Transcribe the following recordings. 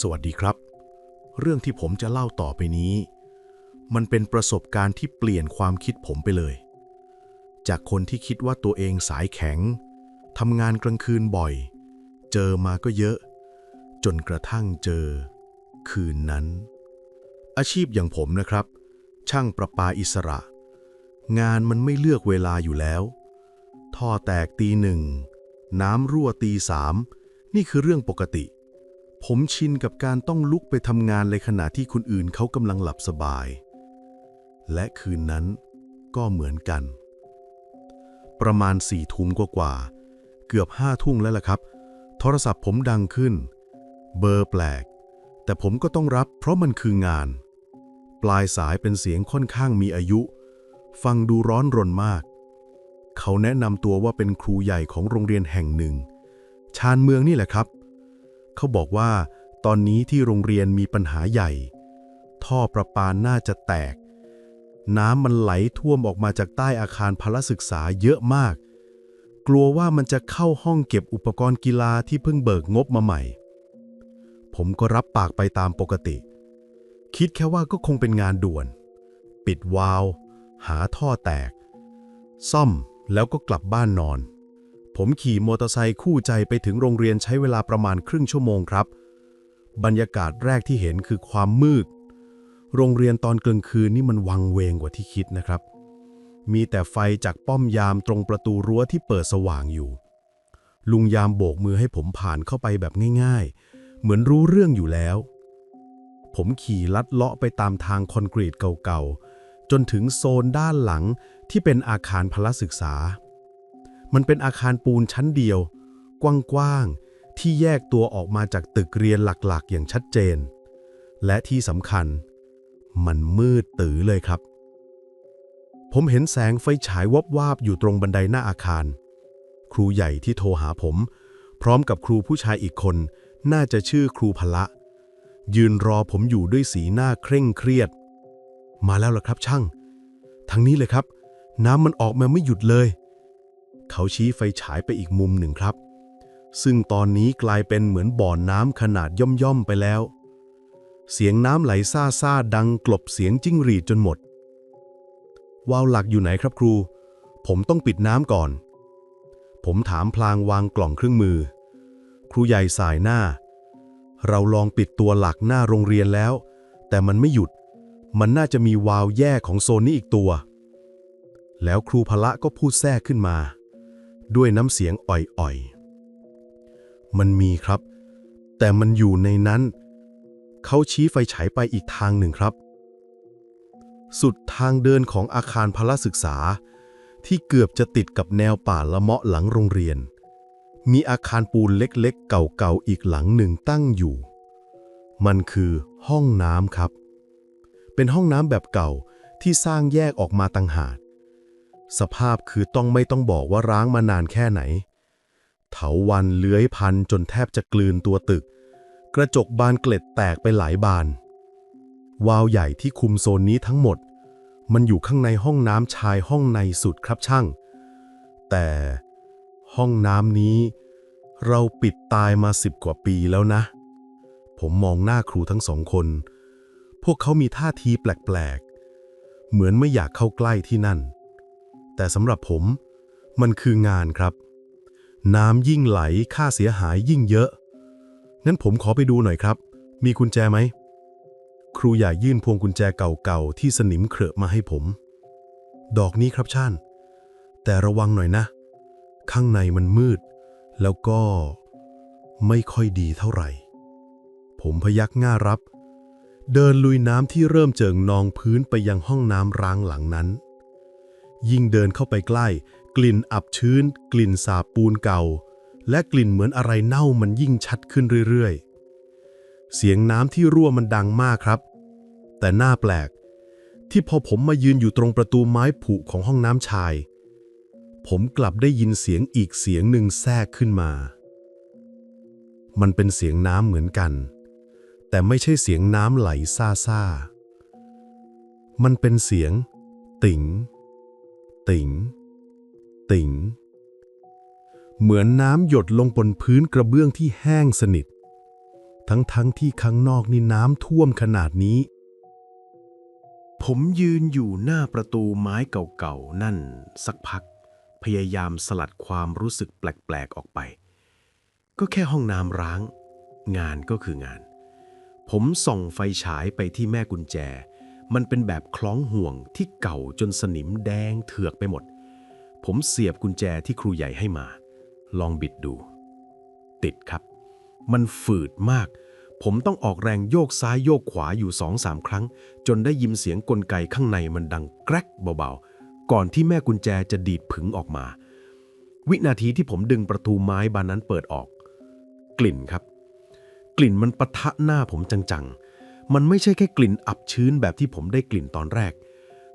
สวัสดีครับ เรื่องที่ผมจะเล่าต่อไปนี้ มันเป็นประสบการณ์ที่เปลี่ยนความคิดผมไปเลย จากคนที่คิดว่าตัวเองสายแข็งทำงานกลางคืนบ่อย เจอมาก็เยอะ จนกระทั่งเจอ คืนนั้น อาชีพอย่างผมนะครับ ช่างประปาอิสระ งานมันไม่เลือกเวลาอยู่แล้ว ท่อแตกตีหนึ่ง น้ำรั่วตีสาม นี่คือเรื่องปกติ ผมชินกับการต้องลุกไปทำงานในขณะที่คนอื่นเขากำลังหลับสบาย และคืนนั้นก็เหมือนกัน ประมาณสี่ทุ่มกว่าๆเกือบห้าทุ่งแล้วล่ะครับ โทรศัพท์ผมดังขึ้น เบอร์แปลก แต่ผมก็ต้องรับเพราะมันคืองาน ปลายสายเป็นเสียงค่อนข้างมีอายุ ฟังดูร้อนรนมาก เขาแนะนำตัวว่าเป็นครูใหญ่ของโรงเรียนแห่งหนึ่ง ชานเมืองนี่แหละครับ เขาบอกว่า ตอนนี้ที่โรงเรียนมีปัญหาใหญ่ ท่อประปาน่าจะแตก น้ำมันไหลท่วมออกมาจากใต้อาคารพละศึกษาเยอะมาก กลัวว่ามันจะเข้าห้องเก็บอุปกรณ์กีฬาที่เพิ่งเบิกงบมาใหม่ ผมก็รับปากไปตามปกติ คิดแค่ว่าก็คงเป็นงานด่วน ปิดวาล์วหาท่อแตก ซ่อมแล้วก็กลับบ้านนอน ผมขี่มอเตอร์ไซค์คู่ใจไปถึงโรงเรียนใช้เวลาประมาณครึ่งชั่วโมงครับ บรรยากาศแรกที่เห็นคือความมืด โรงเรียนตอนกลางคืนนี่มันวังเวงกว่าที่คิดนะครับ มีแต่ไฟจากป้อมยามตรงประตูรั้วที่เปิดสว่างอยู่ ลุงยามโบกมือให้ผมผ่านเข้าไปแบบง่าย ๆ เหมือนรู้เรื่องอยู่แล้ว ผมขี่ลัดเลาะไปตามทางคอนกรีตเก่าๆ จนถึงโซนด้านหลังที่เป็นอาคารพละศึกษา มันเป็นอาคารปูนชั้นเดียว กว้างๆ ที่แยกตัวออกมาจากตึกเรียนหลักๆ อย่างชัดเจน และที่สำคัญ มันมืดตื้อเลยครับ ผมเห็นแสงไฟฉายวับวาบอยู่ตรงบันไดหน้าอาคาร ครูใหญ่ที่โทรหาผม พร้อมกับครูผู้ชายอีกคน น่าจะชื่อครูพละ ยืนรอผมอยู่ด้วยสีหน้าเคร่งเครียด มาแล้วล่ะครับช่างทางนี้เลยครับ น้ำมันออกมาไม่หยุดเลย เขาชี้ไฟฉายไปอีกมุมหนึ่งครับ ซึ่งตอนนี้กลายเป็นเหมือนบ่อนน้ำขนาดย่อมๆไปแล้ว เสียงน้ำไหลซ่าๆดังกลบเสียงจิ้งหรีดจนหมด วาวหลักอยู่ไหนครับครู ผมต้องปิดน้ำก่อน ผมถามพลางวางกล่องเครื่องมือ ครูใหญ่สายหน้า เราลองปิดตัวหลักหน้าโรงเรียนแล้ว แต่มันไม่หยุด มันน่าจะมีวาวแยกของโซนนี้อีกตัวแล้วครูพละก็พูดแทรกขึ้นมา ด้วยน้ำเสียงอ่อยๆ มันมีครับ แต่มันอยู่ในนั้น เขาชี้ไฟฉายไปอีกทางหนึ่งครับ สุดทางเดินของอาคารพละศึกษา ที่เกือบจะติดกับแนวป่าละเมาะหลังโรงเรียน มีอาคารปูนเล็กๆ เก่าๆ อีกหลังหนึ่งตั้งอยู่ มันคือห้องน้ำครับ เป็นห้องน้ำแบบเก่าที่สร้างแยกออกมาต่างหาก สภาพคือต้องไม่ต้องบอกว่าร้างมานานแค่ไหน เถาวันเลื้อยพันจนแทบจะกลืนตัวตึก กระจกบานเกล็ดแตกไปหลายบาน วาล์วใหญ่ที่คุมโซนนี้ทั้งหมด มันอยู่ข้างในห้องน้ำชายห้องในสุดครับช่าง แต่ห้องน้ำนี้ เราปิดตายมาสิบกว่าปีแล้วนะ ผมมองหน้าครูทั้งสองคน พวกเขามีท่าทีแปลกๆ เหมือนไม่อยากเข้าใกล้ที่นั่น แต่สำหรับผม มันคืองานครับ น้ำยิ่งไหลค่าเสียหายยิ่งเยอะ งั้นผมขอไปดูหน่อยครับ มีกุญแจไหม ครูใหญ่ยื่นพวงกุญแจเก่าๆ ที่สนิมเครอะมาให้ผม ดอกนี้ครับช่าน แต่ระวังหน่อยนะ ข้างในมันมืด แล้วก็ไม่ค่อยดีเท่าไหร่ ผมพยักหน้ารับ เดินลุยน้ำที่เริ่มเจิ่งนองพื้นไปยังห้องน้ำร้างหลังนั้น ยิ่งเดินเข้าไปใกล้ กลิ่นอับชื้น กลิ่นสาบปูนเก่า และกลิ่นเหมือนอะไรเน่ามันยิ่งชัดขึ้นเรื่อยๆ เสียงน้ำที่รั่วมันดังมากครับ แต่หน่าแปลก ที่พอผมมายืนอยู่ตรงประตูไม้ผุของห้องน้ำชาย ผมกลับได้ยินเสียงอีกเสียงหนึ่งแทรกขึ้นมา มันเป็นเสียงน้ำเหมือนกัน แต่ไม่ใช่เสียงน้ำไหลซ่าซ่าๆมันเป็นเสียง ติ๋ง ติ๋ง ติ๋ง เหมือนน้ำหยดลงบนพื้นกระเบื้องที่แห้งสนิท ทั้งๆทที่ข้างนอกนี่น้ำท่วมขนาดนี้ ผมยืนอยู่หน้าประตูไม้เก่าๆ นั่นสักพัก พยายามสลัดความรู้สึกแปลกๆ ออกไป ก็แค่ห้องน้ำร้าง งานก็คืองาน ผมส่องไฟฉายไปที่แม่กุญแจ มันเป็นแบบคล้องห่วงที่เก่าจนสนิมแดงเถือกไปหมด ผมเสียบกุญแจที่ครูใหญ่ให้มา ลองบิดดู ติดครับ มันฝืดมาก ผมต้องออกแรงโยกซ้ายโยกขวาอยู่สองสามครั้ง จนได้ยินเสียงกลไกข้างในมันดังแกรกเบาๆ ก่อนที่แม่กุญแจจะดีดผึงออกมา วินาทีที่ผมดึงประตูไม้บานนั้นเปิดออก กลิ่นครับ กลิ่นมันปะทะหน้าผมจังๆ มันไม่ใช่แค่กลิ่นอับชื้นแบบที่ผมได้กลิ่นตอนแรก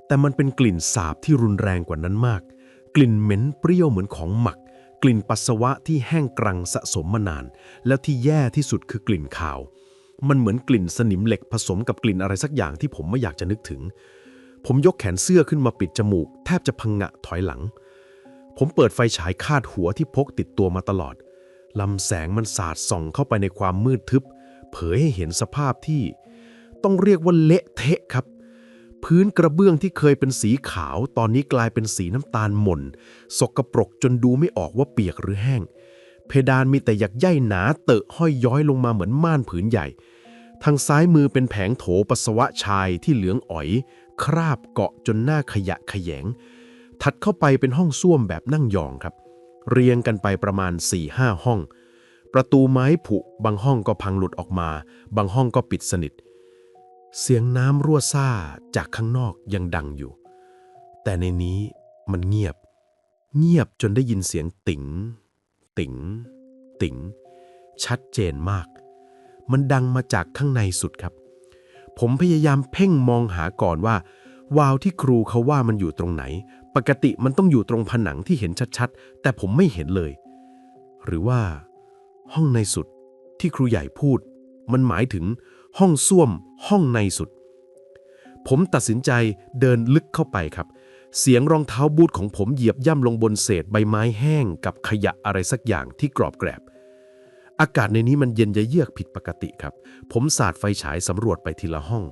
แต่มันเป็นกลิ่นสาบที่รุนแรงกว่านั้นมาก กลิ่นเหม็นเปรี้ยวเหมือนของหมัก กลิ่นปัสสาวะที่แห้งกรังสะสมมานาน แล้วที่แย่ที่สุดคือกลิ่นคาว มันเหมือนกลิ่นสนิมเหล็กผสมกับกลิ่นอะไรสักอย่างที่ผมไม่อยากจะนึกถึง ผมยกแขนเสื้อขึ้นมาปิดจมูก แทบจะพังงะถอยหลัง ผมเปิดไฟฉายคาดหัวที่พกติดตัวมาตลอดลำแสงมันสาดส่องเข้าไปในความมืดทึบ เผยให้เห็นสภาพที่ ต้องเรียกว่าเละเทะครับ พื้นกระเบื้องที่เคยเป็นสีขาว ตอนนี้กลายเป็นสีน้ำตาลหม่น สกปรกจนดูไม่ออกว่าเปียกหรือแห้ง เพดานมีแต่หยักใยหนาเตอะห้อยย้อยลงมาเหมือนม่านผืนใหญ่ ทางซ้ายมือเป็นแผงโถปัสสาวะชายที่เหลืองอ๋อย คราบเกาะจนหน้าขยะขยง ถัดเข้าไปเป็นห้องส้วมแบบนั่งยองครับ เรียงกันไปประมาณ4-5ห้องประตูไม้ผุบางห้องก็พังหลุดออกมา บางห้องก็ปิดสนิท เสียงน้ำรั่วซ่าจากข้างนอกยังดังอยู่ แต่ในนี้มันเงียบ เงียบจนได้ยินเสียงติ๋ง ติ๋ง ติ๋ง ชัดเจนมาก มันดังมาจากข้างในสุดครับ ผมพยายามเพ่งมองหาก่อนว่า วาล์วที่ครูเขาว่ามันอยู่ตรงไหน ปกติมันต้องอยู่ตรงผนังที่เห็นชัดๆ แต่ผมไม่เห็นเลย หรือว่า ห้องในสุดที่ครูใหญ่พูด มันหมายถึง ห้องส้วม ห้องในสุด ผมตัดสินใจเดินลึกเข้าไปครับ เสียงรองเท้าบูทของผมเหยียบย่ำลงบนเศษใบไม้แห้งกับขยะอะไรสักอย่างที่กรอบแกรบ อากาศในนี้มันเย็นเยือกผิดปกติครับ ผมสาดไฟฉายสำรวจไปทีละห้อง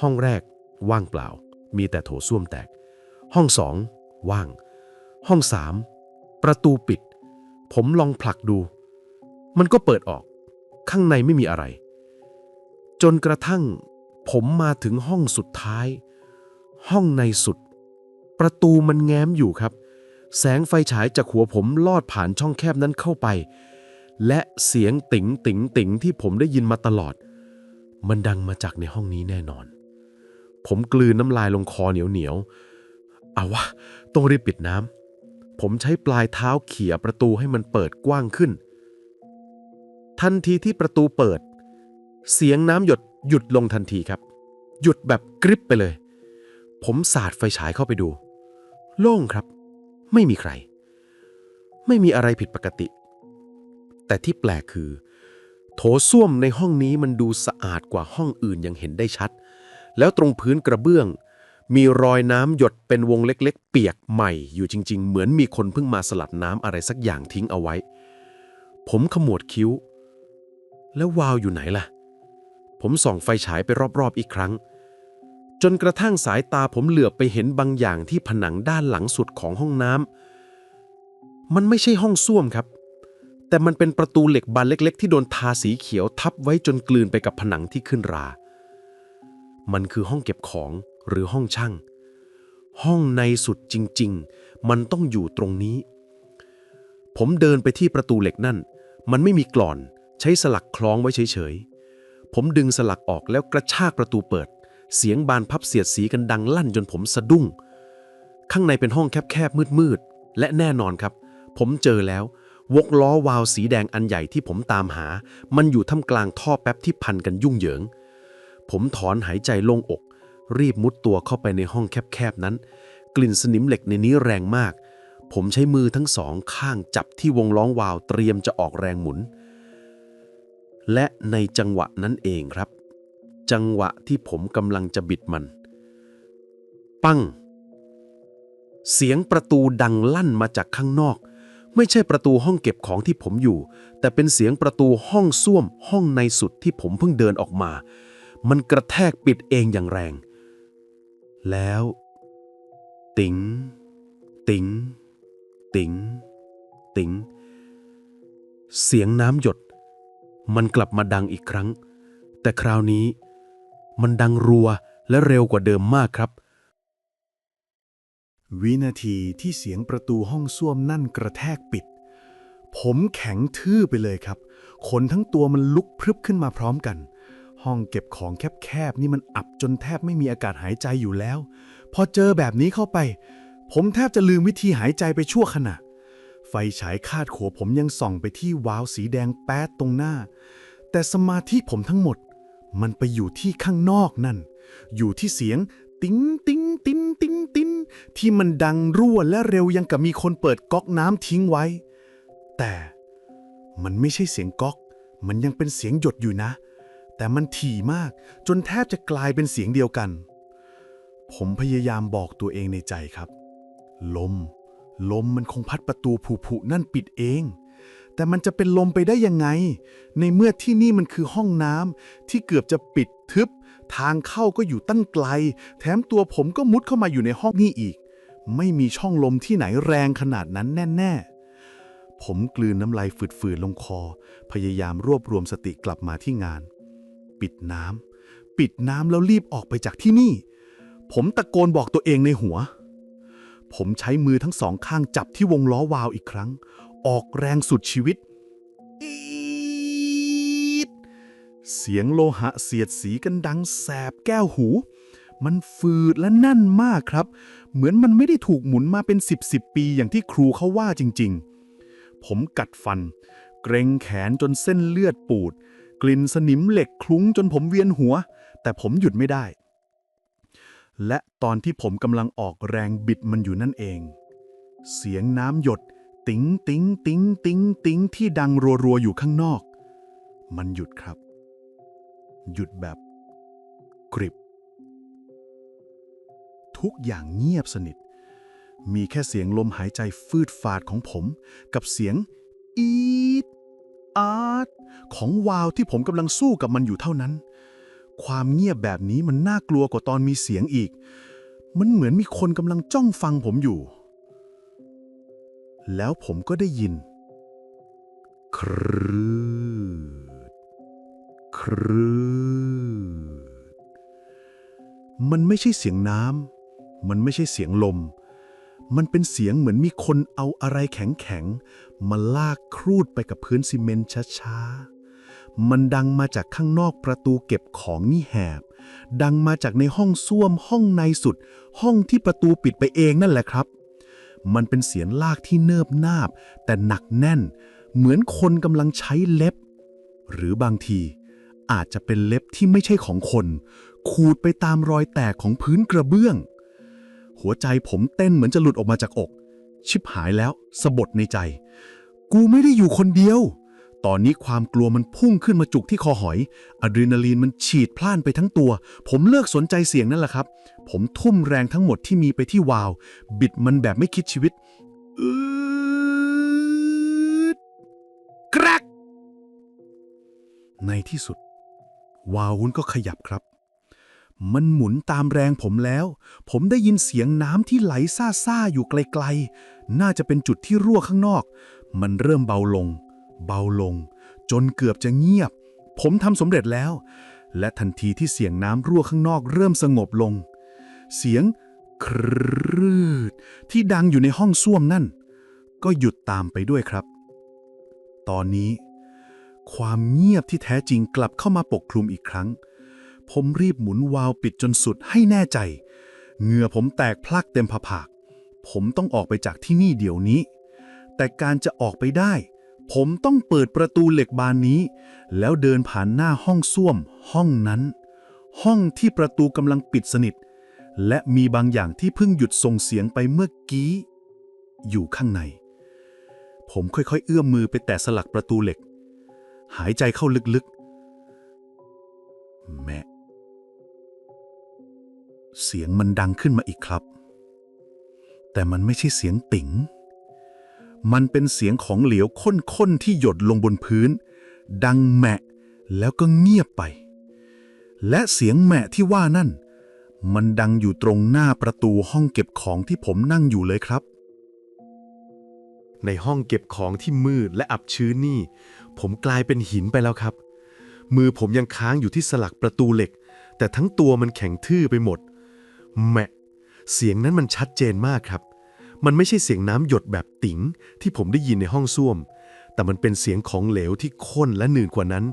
ห้องแรก ว่างเปล่า มีแต่โถส้วมแตก ห้องสองว่าง ห้องสามประตูปิด ผมลองผลักดู มันก็เปิดออก ข้างในไม่มีอะไร จนกระทั่ง ผมมาถึงห้องสุดท้าย ห้องในสุด ประตูมันแง้มอยู่ครับ แสงไฟฉายจากหัวผมลอดผ่านช่องแคบนั้นเข้าไป และเสียงติ๋งติ๋งติ๋งที่ผมได้ยินมาตลอด มันดังมาจากในห้องนี้แน่นอน ผมกลืนน้ำลายลงคอเหนียวเหนียวเอาวะต้องรีบปิดน้ำผมใช้ปลายเท้าเขี่ยประตูให้มันเปิดกว้างขึ้น ทันทีที่ประตูเปิด เสียงน้ำหยดหยุดลงทันทีครับ หยุดแบบกริบไปเลย ผมสาดไฟฉายเข้าไปดู โล่งครับ ไม่มีใคร ไม่มีอะไรผิดปกติ แต่ที่แปลกคือ โถส้วมในห้องนี้มันดูสะอาดกว่าห้องอื่นยังเห็นได้ชัด แล้วตรงพื้นกระเบื้อง มีรอยน้ำหยดเป็นวงเล็ก ๆ เปียกใหม่อยู่จริง ๆ เหมือนมีคนเพิ่งมาสลัดน้ำอะไรสักอย่างทิ้งเอาไว้ ผมขมวดคิ้ว แล้ววาวอยู่ไหนล่ะ ผมส่องไฟฉายไปรอบๆอีกครั้ง จนกระทั่งสายตาผมเหลือบไปเห็นบางอย่างที่ผนังด้านหลังสุดของห้องน้ำมันไม่ใช่ห้องส้วมครับ แต่มันเป็นประตูเหล็กบานเล็ก ๆ ที่โดนทาสีเขียวทับไว้จนกลืนไปกับผนังที่ขึ้นรา มันคือห้องเก็บของหรือห้องช่าง ห้องในสุดจริง ๆ มันต้องอยู่ตรงนี้ ผมเดินไปที่ประตูเหล็กนั่น มันไม่มีกลอน ใช้สลักคล้องไว้เฉยๆ ผมดึงสลักออกแล้วกระชากประตูเปิด เสียงบานพับเสียดสีกันดังลั่นจนผมสะดุ้ง ข้างในเป็นห้องแคบๆมืดๆและแน่นอนครับ ผมเจอแล้ว วกล้อวาวสีแดงอันใหญ่ที่ผมตามหา มันอยู่ท่ามกลางท่อแป๊บที่พันกันยุ่งเหยิง ผมถอนหายใจโล่งอก รีบมุดตัวเข้าไปในห้องแคบๆนั้น กลิ่นสนิมเหล็กในนี้แรงมาก ผมใช้มือทั้งสองข้างจับที่วงล้อวาวเตรียมจะออกแรงหมุน และในจังหวะนั้นเองครับ จังหวะที่ผมกำลังจะบิดมัน ปั้ง เสียงประตูดังลั่นมาจากข้างนอก ไม่ใช่ประตูห้องเก็บของที่ผมอยู่ แต่เป็นเสียงประตูห้องส้วมห้องในสุดที่ผมเพิ่งเดินออกมา มันกระแทกปิดเองอย่างแรง แล้ว ติ๋งติ๋งติ๋งติ๋งเสียงน้ำหยด มันกลับมาดังอีกครั้ง แต่คราวนี้ มันดังรัวและเร็วกว่าเดิมมากครับ วินาทีที่เสียงประตูห้องส้วมนั่นกระแทกปิด ผมแข็งทื่อไปเลยครับ ขนทั้งตัวมันลุกพรึบขึ้นมาพร้อมกัน ห้องเก็บของแคบๆนี่มันอับจนแทบไม่มีอากาศหายใจอยู่แล้ว พอเจอแบบนี้เข้าไป ผมแทบจะลืมวิธีหายใจไปชั่วขณะ ไฟฉายคาดขัวผมยังส่องไปที่วาวสีแดงแป๊ดตรงหน้า แต่สมาธิผมทั้งหมด มันไปอยู่ที่ข้างนอกนั่น อยู่ที่เสียง ติ๊งติ๊งติ๊งติ๊งติ๊งที่มันดังรั่วและเร็วยังกับมีคนเปิดก๊อกน้ำทิ้งไว้ แต่มันไม่ใช่เสียงก๊อก มันยังเป็นเสียงหยดอยู่นะ แต่มันถี่มากจนแทบจะกลายเป็นเสียงเดียวกัน ผมพยายามบอกตัวเองในใจครับ ลม ลมมันคงพัดประตูผุๆนั่นปิดเอง แต่มันจะเป็นลมไปได้ยังไง ในเมื่อที่นี่มันคือห้องน้ำที่เกือบจะปิดทึบ ทางเข้าก็อยู่ตั้งไกล แถมตัวผมก็มุดเข้ามาอยู่ในห้องนี้อีก ไม่มีช่องลมที่ไหนแรงขนาดนั้นแน่ๆ ผมกลืนน้ำลายฝืดๆลงคอ พยายามรวบรวมสติกลับมาที่งาน ปิดน้ำปิดน้ำแล้วรีบออกไปจากที่นี่ ผมตะโกนบอกตัวเองในหัว ผมใช้มือทั้งสองข้างจับที่วงล้อวาล์วอีกครั้ง ออกแรงสุดชีวิต เสียงโลหะเสียดสีกันดังแสบแก้วหู มันฝืดและแน่นมากครับ เหมือนมันไม่ได้ถูกหมุนมาเป็นสิบสิบปีอย่างที่ครูเขาว่าจริง ๆ ผมกัดฟัน เกรงแขนจนเส้นเลือดปูด กลิ่นสนิมเหล็กคลุ้งจนผมเวียนหัว แต่ผมหยุดไม่ได้ และตอนที่ผมกำลังออกแรงบิดมันอยู่นั่นเอง เสียงน้ำหยด ติ๋งติ๋งติ๋งติ๋งติ๋งที่ดังรัวๆอยู่ข้างนอก มันหยุดครับ หยุดแบบกริบ ทุกอย่างเงียบสนิท มีแค่เสียงลมหายใจฟืดฟาดของผม กับเสียง อีดอาดของวาวที่ผมกำลังสู้กับมันอยู่เท่านั้น ความเงียบแบบนี้มันน่ากลัวกว่าตอนมีเสียงอีก มันเหมือนมีคนกำลังจ้องฟังผมอยู่ แล้วผมก็ได้ยิน ครืดครืดมันไม่ใช่เสียงน้ำ มันไม่ใช่เสียงลม มันเป็นเสียงเหมือนมีคนเอาอะไรแข็งๆ มาลากครูดไปกับพื้นซีเมนต์ช้าๆ มันดังมาจากข้างนอกประตูเก็บของนี่แหบ ดังมาจากในห้องส้วมห้องในสุด ห้องที่ประตูปิดไปเองนั่นแหละครับ มันเป็นเสียงลากที่เนิบนาบ แต่หนักแน่น เหมือนคนกำลังใช้เล็บ หรือบางที อาจจะเป็นเล็บที่ไม่ใช่ของคน ขูดไปตามรอยแตกของพื้นกระเบื้อง หัวใจผมเต้นเหมือนจะหลุดออกมาจากอก ชิบหายแล้วสะบดในใจ กูไม่ได้อยู่คนเดียว ตอนนี้ความกลัวมันพุ่งขึ้นมาจุกที่คอหอยอะดรีนาลีนมันฉีดพล่านไปทั้งตัว ผมเลิกสนใจเสียงนั่นแหละครับ ผมทุ่มแรงทั้งหมดที่มีไปที่วาว บิดมันแบบไม่คิดชีวิตอืดกรัก ในที่สุด วาววุ้นก็ขยับครับ มันหมุนตามแรงผมแล้ว ผมได้ยินเสียงน้ำที่ไหลซ่าๆอยู่ไกลๆ น่าจะเป็นจุดที่รั่วข้างนอก มันเริ่มเบาลง เบาลง จนเกือบจะเงียบ ผมทำสำเร็จแล้ว และทันทีที่เสียงน้ำรั่วข้างนอกเริ่มสงบลง เสียงครืดที่ดังอยู่ในห้องส้วมนั่น ก็หยุดตามไปด้วยครับ ตอนนี้ ความเงียบที่แท้จริงกลับเข้ามาปกคลุมอีกครั้ง ผมรีบหมุนวาล์วปิดจนสุดให้แน่ใจ เหงื่อผมแตกพลักเต็มผผาก ผมต้องออกไปจากที่นี่เดี๋ยวนี้ แต่การจะออกไปได้ ผมต้องเปิดประตูเหล็กบานนี้ แล้วเดินผ่านหน้าห้องส้วม ห้องนั้น ห้องที่ประตูกำลังปิดสนิท และมีบางอย่างที่เพิ่งหยุดส่งเสียงไปเมื่อกี้ อยู่ข้างใน ผมค่อยๆ เอื้อมมือไปแตะสลักประตูเหล็ก หายใจเข้าลึกๆ แม่ เสียงมันดังขึ้นมาอีกครับ แต่มันไม่ใช่เสียงติ๋ง มันเป็นเสียงของเหลวข้นๆที่หยดลงบนพื้น ดังแมะแล้วก็เงียบไป และเสียงแมะที่ว่านั่น มันดังอยู่ตรงหน้าประตูห้องเก็บของที่ผมนั่งอยู่เลยครับ ในห้องเก็บของที่มืดและอับชื้นนี่ ผมกลายเป็นหินไปแล้วครับ มือผมยังค้างอยู่ที่สลักประตูเหล็ก แต่ทั้งตัวมันแข็งทื่อไปหมด แมะ เสียงนั้นมันชัดเจนมากครับ มันไม่ใช่เสียงน้ำหยดแบบติ๋งที่ผมได้ยินในห้องส้วม แต่มันเป็นเสียงของเหลวที่ข้นและหนืดกว่านั้น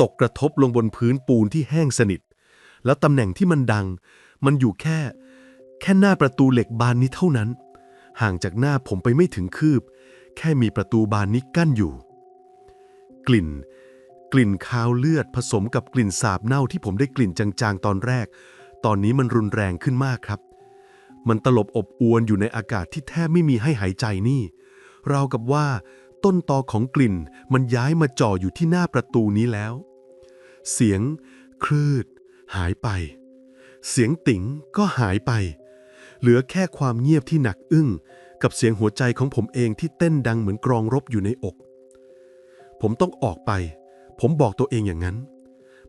ตกกระทบลงบนพื้นปูนที่แห้งสนิท แล้วตำแหน่งที่มันดัง มันอยู่แค่ แค่หน้าประตูเหล็กบานนี้เท่านั้น ห่างจากหน้าผมไปไม่ถึงคืบ แค่มีประตูบานนี้กั้นอยู่ กลิ่น กลิ่นคาวเลือดผสมกับกลิ่นสาบเน่าที่ผมได้กลิ่นจางๆตอนแรก ตอนนี้มันรุนแรงขึ้นมากครับ มันตลบอบอวนอยู่ในอากาศที่แทบไม่มีให้หายใจนี่ราวกับว่าต้นตอของกลิ่นมันย้ายมาจ่ออยู่ที่หน้าประตูนี้แล้ว เสียง คลืด หายไป เสียงติ๋งก็หายไป เหลือแค่ความเงียบที่หนักอึ้ง กับเสียงหัวใจของผมเองที่เต้นดังเหมือนกรองรบอยู่ในอก ผมต้องออกไป ผมบอกตัวเองอย่างนั้น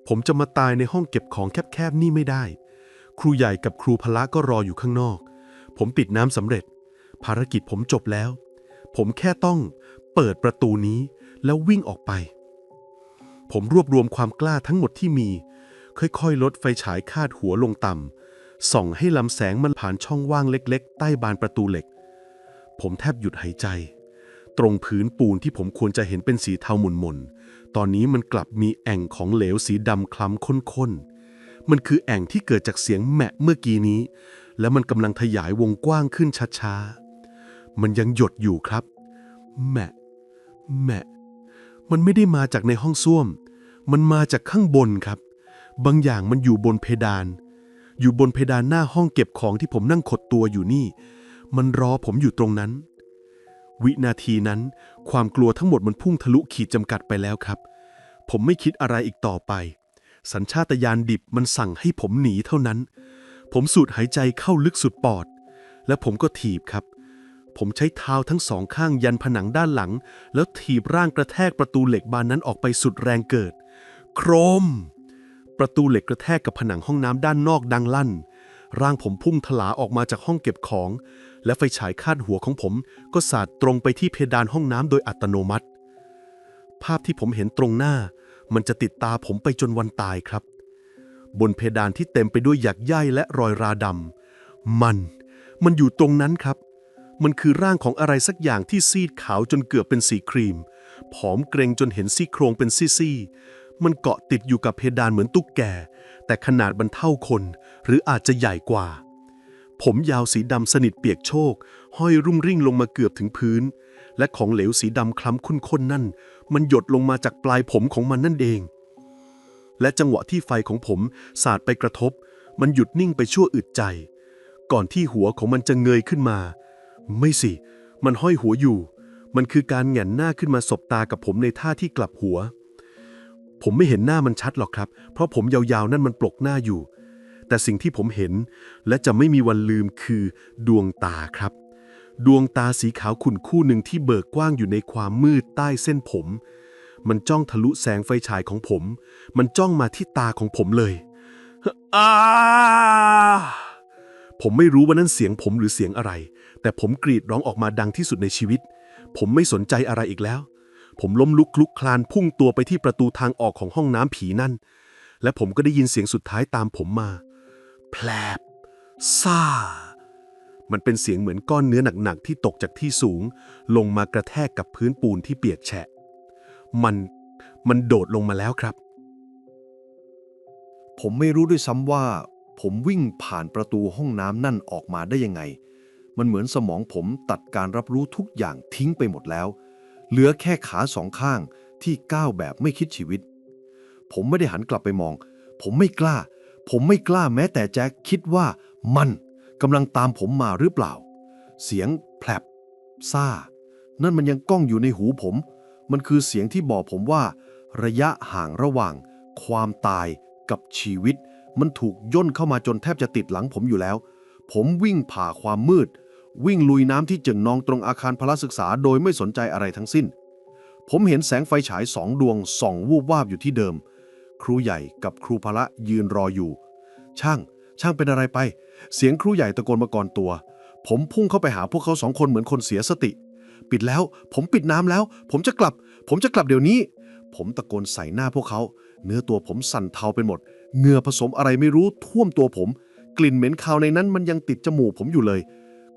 ผมจะมาตายในห้องเก็บของแคบๆนี่ไม่ได้ ครูใหญ่กับครูพละก็รออยู่ข้างนอก ผมปิดน้ำสำเร็จ ภารกิจผมจบแล้ว ผมแค่ต้องเปิดประตูนี้แล้ววิ่งออกไป ผมรวบรวมความกล้าทั้งหมดที่มี ค่อยๆ ลดไฟฉายคาดหัวลงต่ำส่องให้ลำแสงมันผ่านช่องว่างเล็กๆ ใต้บานประตูเหล็ก ผมแทบหยุดหายใจ ตรงพื้นปูนที่ผมควรจะเห็นเป็นสีเทาหม่นๆ ตอนนี้มันกลับมีแอ่งของเหลวสีดำคล้ำข้นๆ มันคือแอ่งที่เกิดจากเสียงแมะเมื่อกี้นี้ และมันกำลังขยายวงกว้างขึ้นช้าๆ มันยังหยดอยู่ครับ แมะ แมะ มันไม่ได้มาจากในห้องส้วม มันมาจากข้างบนครับ บางอย่างมันอยู่บนเพดาน อยู่บนเพดานหน้าห้องเก็บของที่ผมนั่งขดตัวอยู่นี่ มันรอผมอยู่ตรงนั้น วินาทีนั้น ความกลัวทั้งหมดมันพุ่งทะลุขีดจำกัดไปแล้วครับ ผมไม่คิดอะไรอีกต่อไป สัญชาตญาณดิบมันสั่งให้ผมหนีเท่านั้น ผมสูดหายใจเข้าลึกสุดปอด และผมก็ถีบครับ ผมใช้เท้าทั้งสองข้างยันผนังด้านหลัง แล้วถีบร่างกระแทกประตูเหล็กบานนั้นออกไปสุดแรงเกิด โครม ประตูเหล็กกระแทกกับผนังห้องน้ำด้านนอกดังลั่น ร่างผมพุ่งถลาออกมาจากห้องเก็บของ และไฟฉายคาดหัวของผม ก็สาดตรงไปที่เพดานห้องน้ำโดยอัตโนมัติ ภาพที่ผมเห็นตรงหน้า มันจะติดตาผมไปจนวันตายครับ บนเพดานที่เต็มไปด้วยหยักใยและรอยราดำมัน มันอยู่ตรงนั้นครับ มันคือร่างของอะไรสักอย่างที่ซีดขาวจนเกือบเป็นสีครีม ผอมเกรงจนเห็นซี่โครงเป็นซี่ๆมันเกาะติดอยู่กับเพดานเหมือนตุ๊กแก แต่ขนาดมันเท่าคน หรืออาจจะใหญ่กว่า ผมยาวสีดำสนิทเปียกโชก ห้อยรุ่งริ่งลงมาเกือบถึงพื้น และของเหลวสีดำคล้ำข้นๆนั่น มันหยดลงมาจากปลายผมของมันนั่นเอง และจังหวะที่ไฟของผมสาดไปกระทบ มันหยุดนิ่งไปชั่วอึดใจ ก่อนที่หัวของมันจะเงยขึ้นมา ไม่สิ มันห้อยหัวอยู่ มันคือการแหงนหน้าขึ้นมาสบตากับผมในท่าที่กลับหัว ผมไม่เห็นหน้ามันชัดหรอกครับ เพราะผมยาวๆนั่นมันปลกหน้าอยู่ แต่สิ่งที่ผมเห็นและจะไม่มีวันลืมคือดวงตาครับ ดวงตาสีขาวขุ่นคู่หนึ่งที่เบิกกว้างอยู่ในความมืดใต้เส้นผม มันจ้องทะลุแสงไฟฉายของผม มันจ้องมาที่ตาของผมเลยอาผมไม่รู้ว่านั่นเสียงผมหรือเสียงอะไร แต่ผมกรีดร้องออกมาดังที่สุดในชีวิต ผมไม่สนใจอะไรอีกแล้ว ผมล้มลุกคลุกคลานพุ่งตัวไปที่ประตูทางออกของห้องน้ำผีนั่น และผมก็ได้ยินเสียงสุดท้ายตามผมมา แผลบซ่า มันเป็นเสียงเหมือนก้อนเนื้อหนักๆ ที่ตกจากที่สูง ลงมากระแทกกับพื้นปูนที่เปียกแฉะ มัน มันโดดลงมาแล้วครับ ผมไม่รู้ด้วยซ้ำว่า ผมวิ่งผ่านประตูห้องน้ำนั่นออกมาได้ยังไง มันเหมือนสมองผมตัดการรับรู้ทุกอย่างทิ้งไปหมดแล้ว เหลือแค่ขาสองข้างที่ก้าวแบบไม่คิดชีวิต ผมไม่ได้หันกลับไปมอง ผมไม่กล้า ผมไม่กล้าแม้แต่แจ็คคิดว่ามัน กำลังตามผมมาหรือเปล่า เสียงแผลบซ่า นั่นมันยังก้องอยู่ในหูผม มันคือเสียงที่บอกผมว่า ระยะห่างระหว่าง ความตายกับชีวิต มันถูกย่นเข้ามาจนแทบจะติดหลังผมอยู่แล้ว ผมวิ่งผ่าความมืด วิ่งลุยน้ำที่เจิ่งนองตรงอาคารพละศึกษาโดยไม่สนใจอะไรทั้งสิ้น ผมเห็นแสงไฟฉายสองดวงส่องวูบวาบอยู่ที่เดิม ครูใหญ่กับครูพละยืนรออยู่ ช่าง ช่างเป็นอะไรไป เสียงครูใหญ่ตะโกนมาก่อนตัว ผมพุ่งเข้าไปหาพวกเขาสองคนเหมือนคนเสียสติ ปิดแล้ว ผมปิดน้ำแล้ว ผมจะกลับ ผมจะกลับเดี๋ยวนี้ ผมตะโกนใส่หน้าพวกเขา เนื้อตัวผมสั่นเทาไปหมด เหงื่อผสมอะไรไม่รู้ท่วมตัวผม กลิ่นเหม็นคาวในนั้นมันยังติดจมูกผมอยู่เลย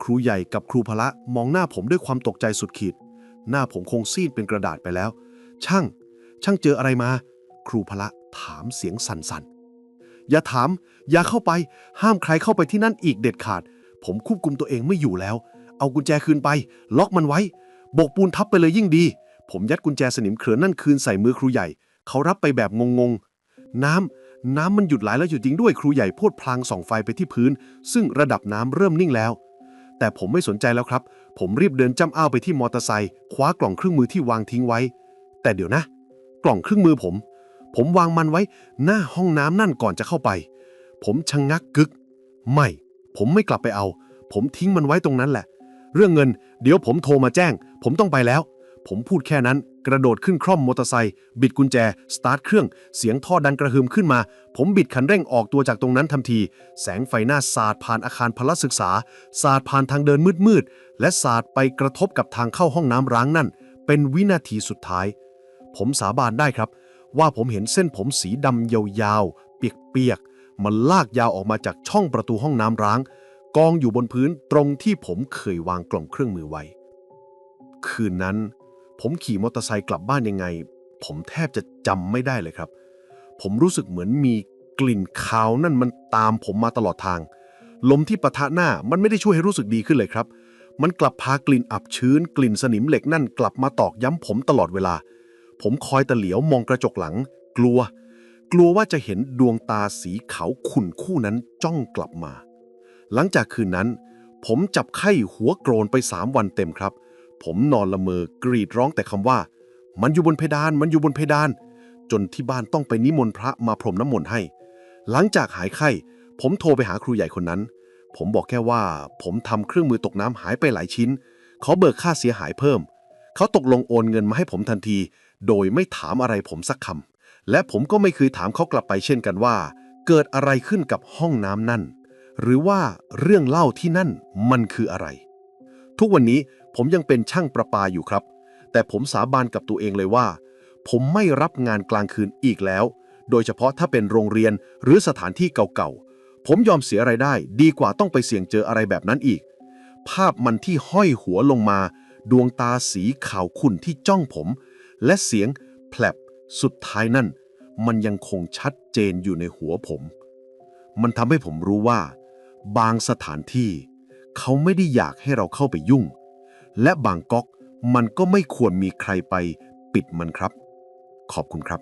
ครูใหญ่กับครูพละมองหน้าผมด้วยความตกใจสุดขีด หน้าผมคงซีดเป็นกระดาษไปแล้ว ช่าง ช่างเจออะไรมา ครูพละถามเสียงสั่นๆ อย่าถาม อย่าเข้าไป ห้ามใครเข้าไปที่นั่นอีกเด็ดขาด ผมควบคุมตัวเองไม่อยู่แล้ว เอากุญแจคืนไป ล็อกมันไว้ โบกปูนทับไปเลยยิ่งดี ผมยัดกุญแจสนิมเขือนนั่นคืนใส่มือครูใหญ่ เขารับไปแบบงงๆ น้ำ น้ำมันหยุดไหลแล้วอยู่จริงด้วยครูใหญ่พูดพลางส่องไฟไปที่พื้น ซึ่งระดับน้ำเริ่มนิ่งแล้ว แต่ผมไม่สนใจแล้วครับ ผมรีบเดินจ้ำอ้าวไปที่มอเตอร์ไซค์ คว้ากล่องเครื่องมือที่วางทิ้งไว้ แต่เดี๋ยวนะ กล่องเครื่องมือผม ผมวางมันไว้หน้าห้องน้ำนั่นก่อนจะเข้าไป ผมชะงงักกึก ไม่ ผมไม่กลับไปเอา ผมทิ้งมันไว้ตรงนั้นแหละ เรื่องเงิน เดี๋ยวผมโทรมาแจ้ง ผมต้องไปแล้ว ผมพูดแค่นั้น กระโดดขึ้นคร่อมมอเตอร์ไซค์บิดกุญแจ สตาร์ทเครื่อง เสียงท่อดังกระหึ่มขึ้นมา ผมบิดคันเร่งออกตัวจากตรงนั้นทันที แสงไฟหน้าสาดผ่านอาคารพลศึกษา สาดผ่านทางเดินมืดๆและสาดไปกระทบกับทางเข้าห้องน้ำร้างนั่น เป็นวินาทีสุดท้าย ผมสาบานได้ครับ ว่าผมเห็นเส้นผมสีดำยาวๆ เปียกๆ มันลากยาวออกมาจากช่องประตูห้องน้ำร้าง กองอยู่บนพื้นตรงที่ผมเคยวางกล่องเครื่องมือไว้ คืนนั้น ผมขี่มอเตอร์ไซค์กลับบ้านยังไง ผมแทบจะจำไม่ได้เลยครับ ผมรู้สึกเหมือนมีกลิ่นคาวนั่นมันตามผมมาตลอดทาง ลมที่ปะทะหน้ามันไม่ได้ช่วยให้รู้สึกดีขึ้นเลยครับ มันกลับพากลิ่นอับชื้น กลิ่นสนิมเหล็กนั่นกลับมาตอกย้ำผมตลอดเวลา ผมคอยตะเหลียวมองกระจกหลัง กลัว กลัวว่าจะเห็นดวงตาสีขาวขุ่นคู่นั้นจ้องกลับมา หลังจากคืนนั้น ผมจับไข้หัวโกรนไปสามวันเต็มครับ ผมนอนละเมอกรีดร้องแต่คำว่า มันอยู่บนเพดาน มันอยู่บนเพดาน จนที่บ้านต้องไปนิมนต์พระมาพรมน้ำมนต์ให้ หลังจากหายไข้ ผมโทรไปหาครูใหญ่คนนั้น ผมบอกแค่ว่า ผมทำเครื่องมือตกน้ำหายไปหลายชิ้นขาเบิกค่าเสียหายเพิ่ม เขาตกลงโอนเงินมาให้ผมทันที โดยไม่ถามอะไรผมสักคำ และผมก็ไม่เคยถามเขากลับไปเช่นกันว่า เกิดอะไรขึ้นกับห้องน้ำนั่น หรือว่าเรื่องเล่าที่นั่นมันคืออะไร ทุกวันนี้ผมยังเป็นช่างประปาอยู่ครับ แต่ผมสาบานกับตัวเองเลยว่า ผมไม่รับงานกลางคืนอีกแล้ว โดยเฉพาะถ้าเป็นโรงเรียนหรือสถานที่เก่าๆ ผมยอมเสียไรายได้ ดีกว่าต้องไปเสี่ยงเจออะไรแบบนั้นอีก ภาพมันที่ห้อยหัวลงมา ดวงตาสีขาวขุ่นที่จ้องผม และเสียงแผลบสุดท้ายนั่น มันยังคงชัดเจนอยู่ในหัวผม มันทำให้ผมรู้ว่า บางสถานที่ เขาไม่ได้อยากให้เราเข้าไปยุ่ง และบางก๊อกมันก็ไม่ควรมีใครไปปิดมันครับ ขอบคุณครับ